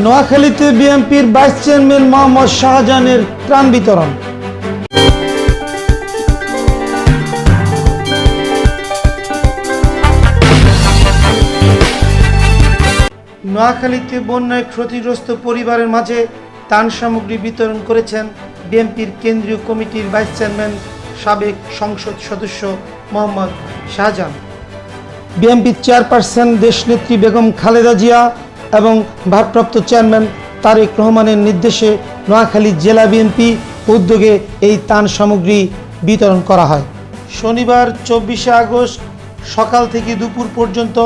নোয়াখালীতে বিএনপির vice chairman Mohammad শাহজাহানের ত্রাণ বিতরণ। নোয়াখালীতে বন্যায় ক্ষতিগ্রস্ত পরিবারের মাঝে ত্রাণ সামগ্রী বিতরণ করেছেন বিএনপির কেন্দ্রীয় কমিটির ভাইস চেয়ারম্যান সাবেক সংসদ সদস্য মোহাম্মদ শাহজাহান। বিএনপির চেয়ারপারসন দেশনেত্রী বেগম খালেদা জিয়া এবং ভারপ্রাপ্ত চেয়ারম্যান তারেক রহমানের নির্দেশে নোয়াখালী জেলা বিএনপি উদ্যোগে এই ত্রাণ সামগ্রী বিতরণ করা হয়। শনিবার, চব্বিশে আগস্ট সকাল থেকে দুপুর পর্যন্ত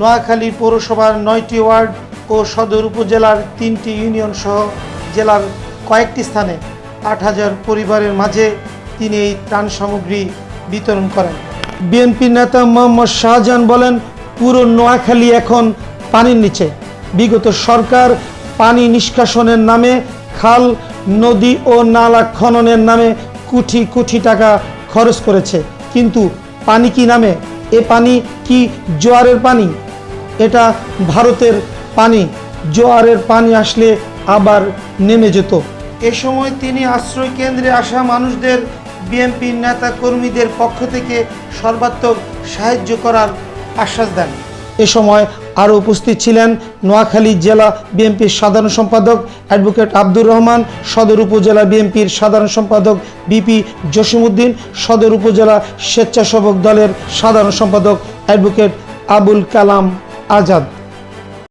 নোয়াখালী পৌরসভার নয়টি ওয়ার্ড ও সদর উপজেলার তিনটি ইউনিয়ন সহ জেলার কয়েকটি স্থানে আট হাজার পরিবারের মাঝে তিনি এই ত্রাণ সামগ্রী বিতরণ করেন। বিএনপি নেতা মোহাম্মদ শাহজাহান বলেন, পুরো নোয়াখালী এখন পানির নিচে। বিগত সরকার পানি নিষ্কাশনের নামে, খাল, নদী ও নালা খননের নামে কোটি কোটি টাকা খরচ করেছে। কিন্তু পানি কি নামে? এ পানি কি জোয়ারের পানি? এটা ভারতের পানি। জোয়ারের পানি আসলে আবার নেমে যেত। এ সময় তিনি আশ্রয় কেন্দ্রে আসা মানুষদের, বিএনপির নেতা কর্মীদের পক্ষ থেকে সর্বাত্মক সাহায্য করার আশ্বাস দেন। এ সময় আরও উপস্থিত ছিলেন নোয়াখালী জেলা বিএনপির সাধারণ সম্পাদক অ্যাডভোকেট আব্দুর রহমান, সদর উপজেলা বিএনপির সাধারণ সম্পাদক বিপি জসিমুদ্দিন সদর উপজেলা স্বেচ্ছাসেবক দলের সাধারণ সম্পাদক অ্যাডভোকেট আবুল কালাম আজাদ।